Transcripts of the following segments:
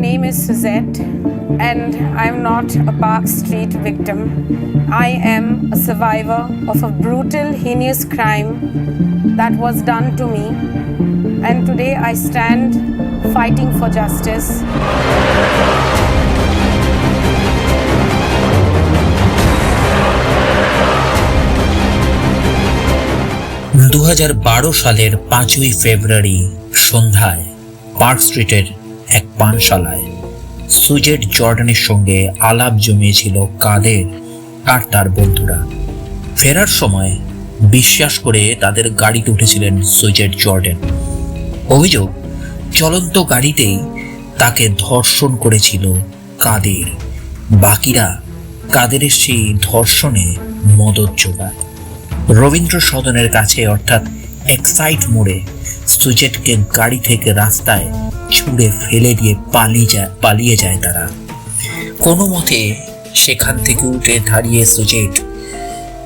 name is Suzette, and I'm not a Park Street victim. I am a survivor of a brutal, heinous crime that was done to me. And today I stand fighting for justice. দু হাজার বারো সালের পাঁচই ফেব্রুয়ারি সন্ধ্যায় park স্ট্রিটের এক পানশালায় সুজেট জর্ডানের সঙ্গে আলাপ জমিয়েছিল কাদের আর তার বন্ধুরা। ফেরার সময় বিশ্বাস করে তাদের গাড়িতে উঠেছিলেন সুজেট জর্ডান। অভিযোগ, চলন্ত গাড়িতেই তাকে ধর্ষণ করেছিল কাদের। বাকিরা কাদের সেই ধর্ষণে মদত যোগায়। রবীন্দ্র সদনের কাছে অর্থাৎ এক্সাইট মোড়ে সুজেটকে গাড়ি থেকে রাস্তায় ছুঁড়ে ফেলে দিয়ে পালিয়ে যায় পালিয়ে যায় তারা। কোনো মতে সেখান থেকে উঠে দাঁড়িয়ে সুজেট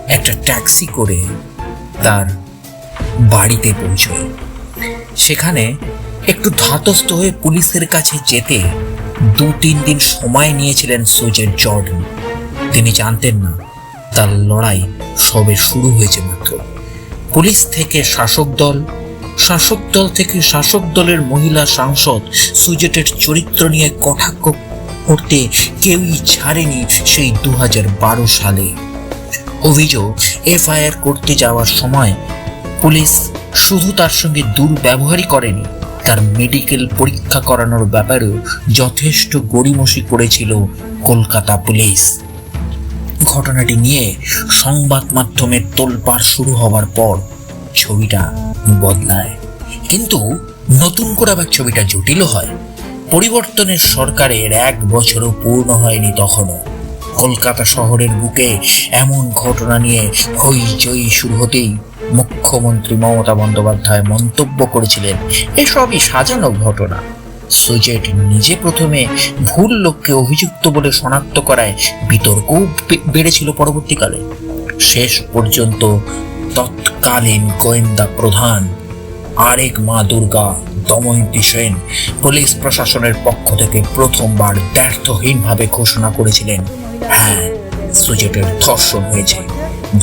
একটা ট্যাক্সি করে তার বাড়িতে পৌঁছয়। সেখানে একটু ধাতস্থ হয়ে পুলিশের কাছে যেতে দু তিন দিন সময় নিয়েছিলেন সুজেট জর্ডন। তিনি জানতেন না তার লড়াই সবে শুরু হয়েছে মাত্র। পুলিশ থেকে শাসক দল শাসক দল থেকে শাসক দলের মহিলা সাংসদ সুজেটের চরিত্র নিয়ে কটাক্ষ করতে কেউই ছাড়েনি সেই দু হাজার বারো সালে। অভিযোগ, এফআইআর করতে যাওয়ার সময় পুলিশ শুধু তার সঙ্গে দুর্ব্যবহারই করেনি, তার মেডিকেল পরীক্ষা করানোর ব্যাপারেও যথেষ্ট গড়িমসি করেছিল কলকাতা পুলিশ। ঘটনাটি নিয়ে সংবাদ মাধ্যমের তোলপাড় শুরু হওয়ার পর ছবিটা বদলায়। কিন্তু নতুন করে আবার ছবিটা জটিল হয়। পরিবর্তনের সরকারের এক বছরও পূর্ণ হয়নি তখনও। কলকাতা শহরের বুকে এমন ঘটনা নিয়ে হইচই শুরু হতেই মুখ্যমন্ত্রী মমতা বন্দ্যোপাধ্যায় মন্তব্য করেছিলেন, এসবই সাজানো ঘটনা। সুজেট নিজে প্রথমে ভুল লোককে অভিযুক্ত বলে শনাক্ত করায় বিতর্কও বে- বেড়েছিল পরবর্তীকালে। শেষ পর্যন্ত তৎকালীন গোয়েন্দা প্রধান আরেক মা দুর্গা দময়ন্তী সেন পুলিশ প্রশাসনের পক্ষ থেকে প্রথমবার ব্যর্থহীনভাবে ঘোষণা করেছিলেন হ্যাঁ সুজেটের ধর্ষণ হয়েছে।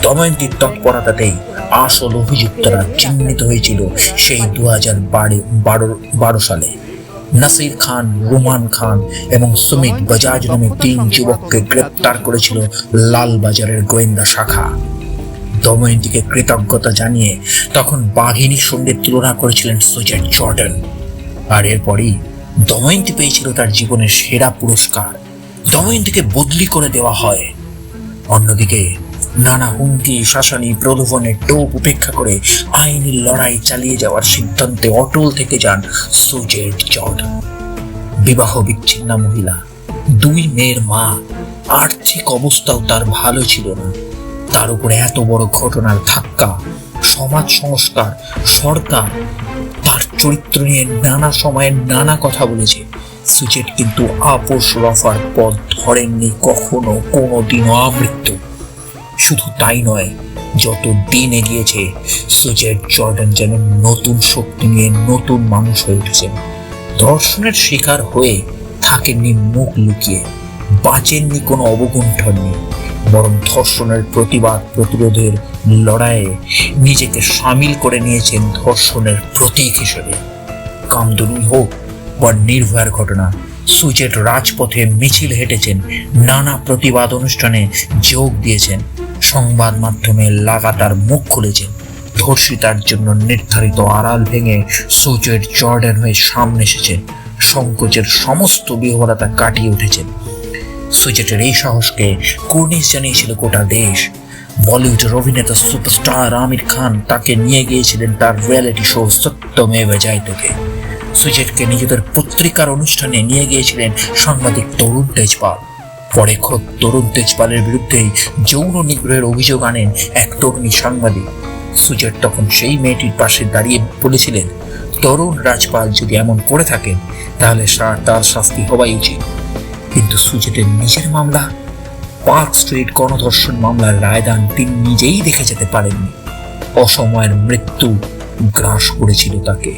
দময়ন্তীর তৎপরতাতেই আসল অভিযুক্তরা চিহ্নিত হয়েছিল সেই দু হাজার বারো বারো সালে। নাসির খান, রুমান খান এবং সুমিত বাজাজ নামে তিন যুবককে গ্রেপ্তার করেছিল লালবাজারের গোয়েন্দা শাখা। দময়ন্তীকে কৃতজ্ঞতা জানিয়ে তখন বাঘিনীর সঙ্গে তুলনা করেছিলেন সুজেট জর্ডন। আর এরপরই দময়ন্তী পেয়েছিল তার জীবনের সেরা পুরস্কার। দময়ন্তীকে বদলি করে দেওয়া হয়। অন্যদিকে নানা হুমকি, শাসানি, প্রলোভনের টোপ উপেক্ষা করে আইনি লড়াই চালিয়ে যাওয়ার সিদ্ধান্তে অটল থেকে যান সুজেট জর্ডন বিবাহ বিচ্ছিন্ন মহিলা, দুই মেয়ের মা, আর্থিক অবস্থাও তার ভালো ছিল না। তার উপরে এত বড় ঘটনার ধাক্কা, সমাজ সংস্কার, সরকার, তার চরিত্র নিয়ে নানা সময়ে নানা কথা বলেছে। সুচেট কিন্তু আপোষ রফার পথ ধরেননি কখনো কোনো দিনও আমৃত্যু। শুধু তাই নয়, যত দিন এগিয়েছে সুজেট জর্ডান যেন নতুন শক্তি নিয়ে নতুন মানুষ হয়ে উঠেছেন ধর্ষণের শিকার হয়ে থাকেননি মুখ লুকিয়ে, বাঁচেননি কোনো অবগুণ্ঠন নেই বরং ধর্ষণের প্রতিবাদ প্রতিরোধের লড়াইয়ে নিজেকে সামিল করে নিয়েছেন ধর্ষণের প্রতীক হিসেবে। কামদুনি হোক বা নির্ভয়ার ঘটনা সুচেট রাজপথে মিছিল হেঁটেছেন, নানা প্রতিবাদ অনুষ্ঠানে যোগ দিয়েছেন। সংবাদ মাধ্যমে লাগাতার মুখ খুলেছেন ধর্ষিতার জন্য নির্ধারিত আড়াল ভেঙে সুচেট জর্ডান হয়ে সামনে এসেছেন সংকোচের সমস্ত বিহবলতা কাটিয়ে উঠেছেন সুজেটের এই সাহসকে কুর্নিশ জানিয়েছিল গোটা দেশ। বলিউডের অভিনেতা সুপারস্টার আমির খান তাকে নিয়ে গিয়েছিলেন তার রিয়েলিটি শো সত্যমেব জয়তকে সুজেটকে নিজেদের পত্রিকার অনুষ্ঠানে নিয়ে গিয়েছিলেন সাংবাদিক তরুণ তেজপাল। পরে খোদ তরুণ তেজপালের বিরুদ্ধেই যৌন নিগ্রহের অভিযোগ আনেন এক তরুণী সাংবাদিক। সুজেট তখন সেই মেয়েটির পাশে দাঁড়িয়ে বলেছিলেন, তরুণ রাজপাল যদি এমন করে থাকেন, তাহলে তার শাস্তি হওয়াই উচিত। কিন্তু সুজেটের নিজের মামলা, পার্ক স্ট্রিট গণধর্ষণ মামলার রায়দান তিনি নিজেই দেখে যেতে পারেননি। অসময়ের মৃত্যু গ্রাস করেছিল তাকে।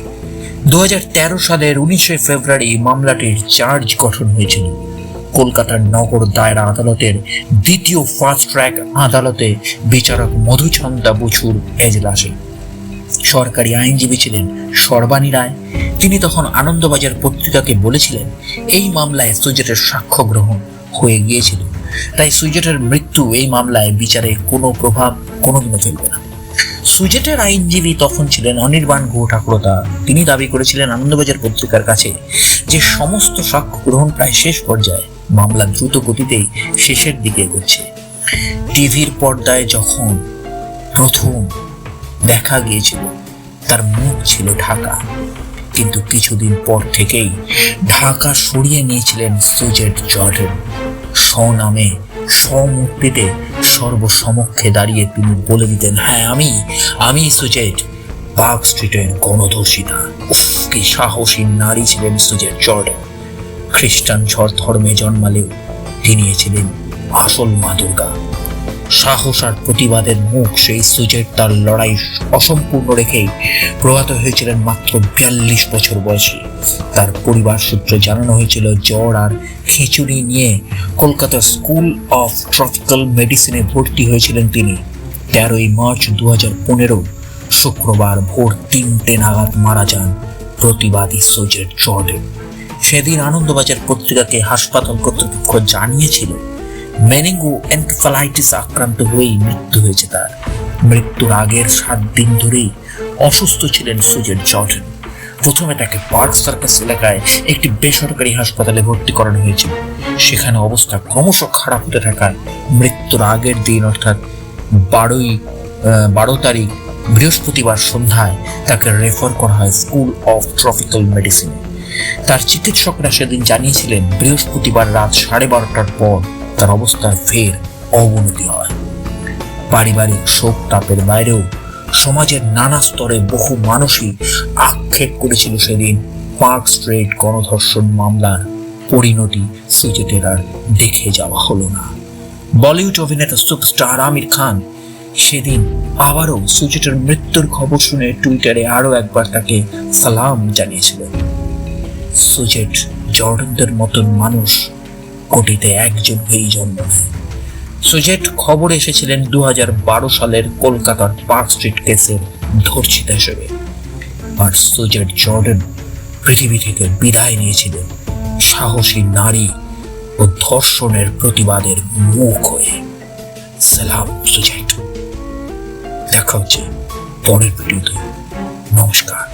দু হাজার তেরো সালের উনিশে ফেব্রুয়ারি মামলাটির চার্জ গঠন হয়েছিল। কলকাতার নগর দায়রা আদালতের দ্বিতীয় ফাস্ট ট্র্যাক আদালতে বিচারক মধুচন্দা বসুর এজলাসে সরকারি আইনজীবী ছিলেন সর্বাণী রায়। তিনি তখন আনন্দবাজার পত্রিকাকে বলেছিলেন, এই মামলায় সুজেটের সাক্ষ্য গ্রহণ হয়ে গিয়েছিল। তাই সুজেটের মৃত্যু এই মামলায় বিচারে কোনো প্রভাব কোনোদিনও ফেলবে না। সুজেটের আইনজীবী তখন ছিলেন অনির্বাণ গুহ ঠাকুরতা তিনি দাবি করেছিলেন আনন্দবাজার পত্রিকার কাছে যে সমস্ত সাক্ষ্য গ্রহণ প্রায় শেষ পর্যায়ে মামলা দ্রুত গতিতেই শেষের দিকে এগোচ্ছে। টিভির পর্দায় যখন প্রথম দেখা গিয়েছিল, তার মুখ ছিল ঢাকা। কিন্তু কিছুদিন পর থেকেই ঢাকা সরিয়ে নিয়েছিলেন সুজেট জর্ডন। স্বনামে স্বমূর্তিতে সর্বসমক্ষে দাঁড়িয়ে তিনি বলে দিতেন হ্যাঁ আমি আমি সুজেট। পার্ক স্ট্রিটের গণধর্ষিতা। কি সাহসী নারী ছিলেন সুজেট জর্ডন। খ্রিস্টান ধর্মে জন্মালেও তিনি ছিলেন আসল মা দুর্গা। সাহস আর প্রতিবাদের মুখ সেই সুজের তার লড়াই অসম্পূর্ণ রেখেই প্রয়াত হয়েছিলেন মাত্র বিয়াল্লিশ বছর বয়সে। তার পরিবার সূত্রে জানানো হয়েছিল জ্বর আর খিচুড়ি নিয়ে কলকাতার স্কুল অফ ট্রপিক্যাল মেডিসিনে ভর্তি হয়েছিলেন তিনি। তেরোই মার্চ দু হাজার পনেরো, শুক্রবার ভোর তিনটে নাগাদ মারা যান প্রতিবাদী সোজের জর্ডেন সেদিন আনন্দবাজার পত্রিকাকে হাসপাতাল কর্তৃপক্ষ জানিয়েছিল, মেনিঙ্গো এনকেফালাইটিস আক্রান্ত হয়েই মৃত্যু হয়েছে তার। মৃত্যুর আগের সাত দিন ধরেই অসুস্থ ছিলেন সুজেন জর্ডন প্রথমে তাকে পার্ক সার্কাস এলাকায় একটি বেসরকারি হাসপাতালে ভর্তি করানো হয়েছিল। সেখানে অবস্থা ক্রমশ খারাপ হতে থাকায় মৃত্যুর আগের দিন, অর্থাৎ বারোই বারো তারিখ বৃহস্পতিবার সন্ধ্যায় তাকে রেফার করা হয় স্কুল অফ ট্রপিক্যাল মেডিসিনে। তার চিকিৎসকরা সেদিন জানিয়েছিলেন বৃহস্পতিবার রাত সাড়ে বারোটার পর তার অবস্থার ফের অবনতি হয়। পারিবারিক শোক তাপের বাইরেও সমাজের নানা স্তরে বহু মানুষই আক্ষেপ করেছিল সেদিন পার্ক স্ট্রিট গণধর্ষণ মামলার পরিণতি সুজেটের আর দেখে যাওয়া হলো না। বলিউড অভিনেতা সুপারস্টার আমির খান সেদিন আবারও সুজেটের মৃত্যুর খবর শুনে টুইটারে আরও একবার তাকে সালাম জানিয়েছিলেন। সুজেট জর্ডনদের মতন মানুষ কোটিতে একজন হয়েই জন্ম নেয় সুজেট খবর এসেছিলেন দু সালের কলকাতার পার্ক স্ট্রিট কেসের ধর্ষিতা হিসেবে। আর সুজেট জর্ডন পৃথিবী থেকে বিদায় নিয়েছিলেন সাহসী নারী ও ধর্ষণের প্রতিবাদের মুখ হয়ে। সালাম, সুজেট। দেখা হচ্ছে পরের ভিডিওতে। নমস্কার।